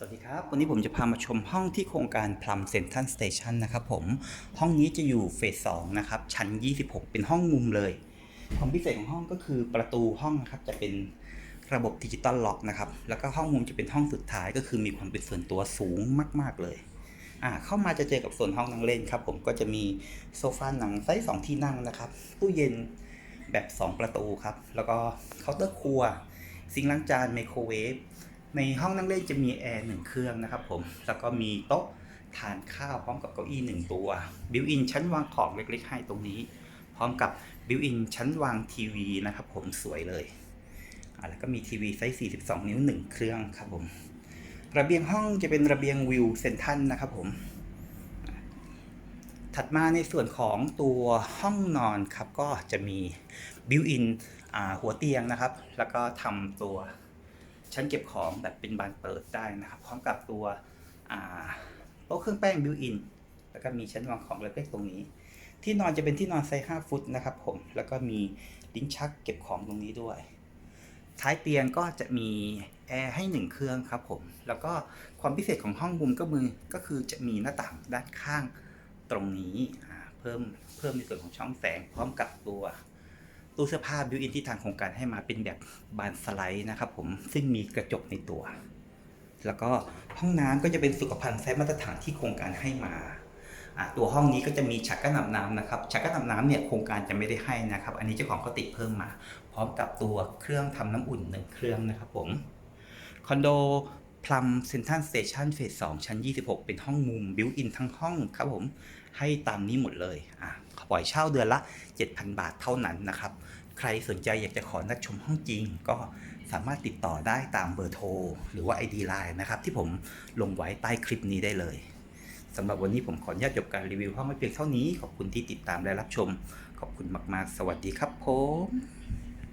สวัสดีครับ วันนี้ผมจะพามาชมห้องที่โครงการพลัมเซ็นทรัลสเตชันนะครับผม ห้องนี้จะอยู่เฟสสองนะครับ ชั้น 26 เป็นห้องมุมเลย ความพิเศษของห้องก็คือประตูห้องนะครับจะเป็นระบบดิจิตอลล็อกนะครับ แล้วก็ห้องมุมจะเป็นห้องสุดท้ายก็คือมีความเป็นส่วนตัวสูงมาก ๆเลยอ่าเข้ามาจะเจอกับส่วนห้องนั่งเล่นครับ ผมก็จะมีโซฟาหนังไซส์สองที่นั่งนะครับ ตู้เย็นแบบ 2 ประตูครับ แล้วก็เคาน์เตอร์ครัว ซิงค์ล้างจานไมโครเวฟ ในห้องนั่งเล่นจะมีแอร์หนึ่งเครื่องนะครับผม แล้วก็มีโต๊ะทานข้าวพร้อมกับเก้าอี้หนึ่งตัวบิวอินชั้นวางของเล็กๆให้ตรงนี้ พร้อมกับบิวอินชั้นวางทีวีนะครับผมสวยเลยอ่าแล้วก็มีทีวีไซส์ 42 นิ้ว 1 เครื่องครับผม ระเบียงห้องจะเป็นระเบียงวิวเซนทันนะครับผม ถัดมาในส่วนของตัวห้องนอนครับ ก็จะมีบิวอินหัวเตียงนะครับ แล้วก็ทำตัว ชั้นเก็บของแบบเป็นบานเปิดได้นะครับ พร้อมกับตัวโต๊ะเครื่องแป้งบิวอิน แล้วก็มีชั้นวางของเล็กๆตรงนี้ ที่นอนจะเป็นที่นอนไซส์5ฟุตนะครับผม แล้วก็มีลิ้นชักเก็บของตรงนี้ด้วย ท้ายเตียงก็จะมีแอร์ให้หนึ่งเครื่องครับผม แล้วก็ความพิเศษของห้องมุมก็มือก็คือจะมีหน้าต่างด้านข้างตรงนี้ เพิ่มเพิ่มในส่วนของช่องแสงพร้อมกับตัว ตู้เสื้อผ้าบิวอินที่ทางโครงการให้มาเป็นแบบบานสไลด์นะครับผมซึ่งมีกระจกในตัว แล้วก็ห้องน้ำก็จะเป็นสุขภัณฑ์ไซส์มาตรฐานที่โครงการให้มาตัวห้องนี้ก็จะมีชักกั้นน้ำนะครับชักกั้นน้ำเนี่ยโครงการจะไม่ได้ให้นะครับ อันนี้เจ้าของเขาติดเพิ่มมา พร้อมกับตัวเครื่องทำน้ำอุ่นหนึ่งเครื่องนะครับผมคอนโด พลัมเซ็นทรัลสเตชันเฟสสองชั้น 26 เป็นห้องมุมบิวอินทั้งห้องครับผมให้ตามนี้หมดเลยอะปล่อยเช่าเดือนละ 7,000 บาทเท่านั้นนะครับ ใครสนใจอยากจะขอนัดชมห้องจริง ก็สามารถติดต่อได้ตามเบอร์โทร หรือว่า ID Line นะครับที่ผมลงไว้ใต้คลิปนี้ได้เลยสำหรับวันนี้ผมขออนุญาตจบการรีวิวห้องไม่เพียงเท่านี้ ขอบคุณที่ติดตามและรับชม ขอบคุณมาก ๆ สวัสดีครับผม